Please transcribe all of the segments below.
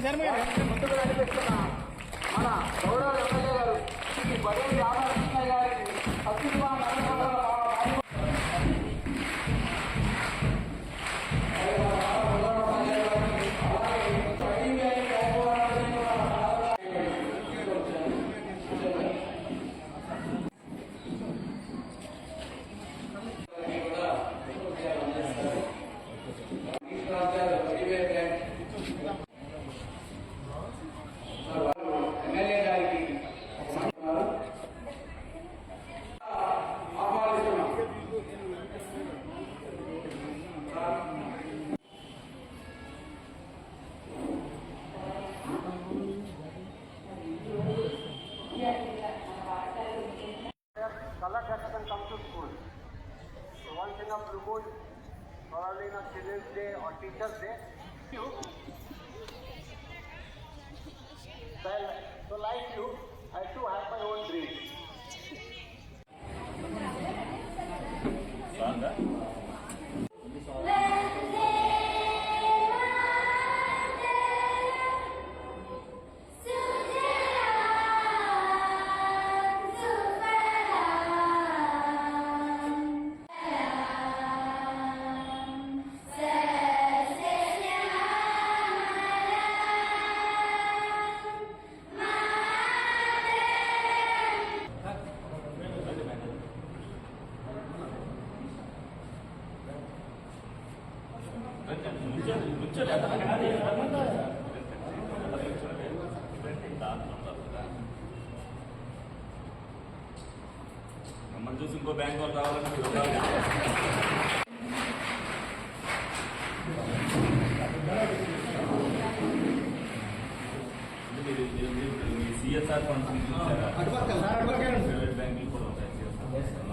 శర్మ గారు మన గౌరవ ఎమ్మెల్యే గారు ఈ బదల్ వ్యాపారం breakfast and come to school. So one thing of Bluewood, probably on Children's Day or Teacher's Day. well, so like you, I too have my own dreams. మమ్మల్ని చూసి ఇంకో bank వాళ్ళు రావాలంటే మీరు ఉండాలి. మీరు మీరు- మీరు మీ సిఎస్ఆర్ ఫండ్స్ నుంచి ఇచ్చారా? ప్రైవేట్ బ్యాంకులు కూడా ఉంటాయి అన్ని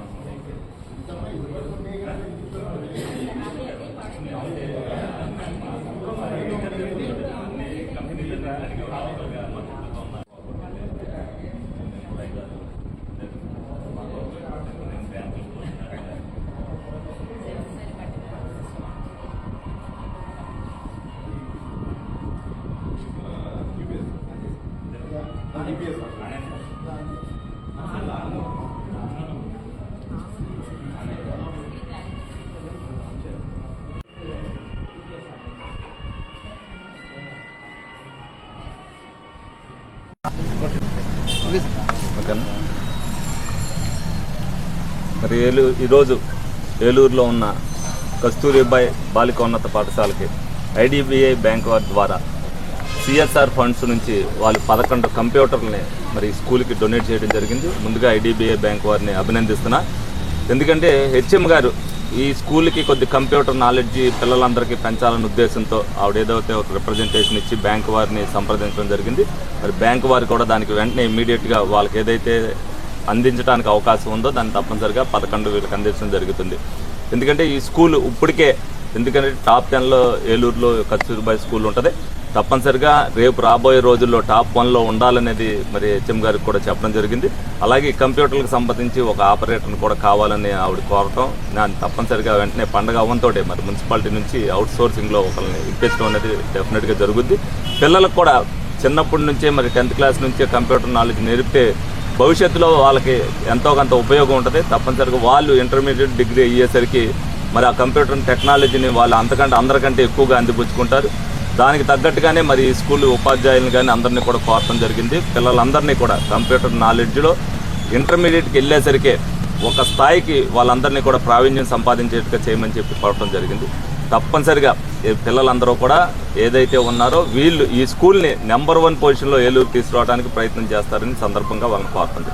ఓకేనా? మరి ఏలూ ఈరోజు ఏలూరులో ఉన్న కస్తూరిబాయ్ బాలికోన్నత పాఠశాలకి ఐడిబిఐ బ్యాంక్ వారి ద్వారా సిఎస్ఆర్ ఫండ్స్ నుంచి వాళ్ళు పదకొండు కంప్యూటర్లని మరి స్కూల్కి డొనేట్ చేయడం జరిగింది. ముందుగా ఐడిబిఐ బ్యాంక్ వారిని అభినందిస్తున్నా. ఎందుకంటే హెచ్ఎం గారు ఈ స్కూల్కి కొద్ది కంప్యూటర్ నాలెడ్జ్ పిల్లలందరికీ పెంచాలనే ఉద్దేశంతో ఆవిడ ఏదైతే ఒక రిప్రజెంటేషన్ ఇచ్చి బ్యాంక్ వారిని సంప్రదించడం జరిగింది. మరి బ్యాంక్ వారు కూడా దానికి వెంటనే ఇమీడియట్గా వాళ్ళకి ఏదైతే అందించడానికి అవకాశం ఉందో దాన్ని తప్పనిసరిగా పదకొండు వీళ్ళకి అందించడం జరుగుతుంది. ఎందుకంటే ఈ స్కూల్ ఇప్పటికే ఎందుకంటే టాప్ టెన్లో ఏలూరులో కస్తూర్బాయ్ స్కూల్ ఉంటుంది. తప్పనిసరిగా రేపు రాబోయే రోజుల్లో టాప్ వన్లో ఉండాలనేది మరి హెచ్ఎం గారికి కూడా చెప్పడం జరిగింది. అలాగే కంప్యూటర్లకు సంబంధించి ఒక ఆపరేటర్ని కూడా కావాలని ఆవిడ కోరటం దాన్ని తప్పనిసరిగా వెంటనే పండగ అవ్వంతో మరి మున్సిపాలిటీ నుంచి అవుట్ సోర్సింగ్లో ఒకరిని ఇప్పించడం అనేది డెఫినెట్గా జరుగుద్ది. పిల్లలకు కూడా చిన్నప్పటి నుంచే మరి టెన్త్ క్లాస్ నుంచే కంప్యూటర్ నాలెడ్జ్ నేర్పితే భవిష్యత్తులో వాళ్ళకి ఎంతో కొంత ఉపయోగం ఉంటుంది. తప్పనిసరిగా వాళ్ళు ఇంటర్మీడియట్ డిగ్రీ అయ్యేసరికి మరి ఆ కంప్యూటర్ టెక్నాలజీని వాళ్ళు అంతకంటే అందరికంటే ఎక్కువగా అందిపుచ్చుకుంటారు. దానికి తగ్గట్టుగానే మరి ఈ స్కూల్ ఉపాధ్యాయులను కానీ అందరినీ కూడా కోరటం జరిగింది. పిల్లలందరినీ కూడా కంప్యూటర్ నాలెడ్జ్లో ఇంటర్మీడియట్కి వెళ్ళేసరికి ఒక స్థాయికి వాళ్ళందరినీ కూడా ప్రావీణ్యం సంపాదించేట్టుగా చేయమని చెప్పి కోరటం జరిగింది. తప్పనిసరిగా పిల్లలందరూ కూడా ఏదైతే ఉన్నారో వీళ్ళు ఈ స్కూల్ని నెంబర్ వన్ పొజిషన్లో ఏలూరు తీసుకురావడానికి ప్రయత్నం చేస్తారని సందర్భంగా వాళ్ళని కోరుతుంది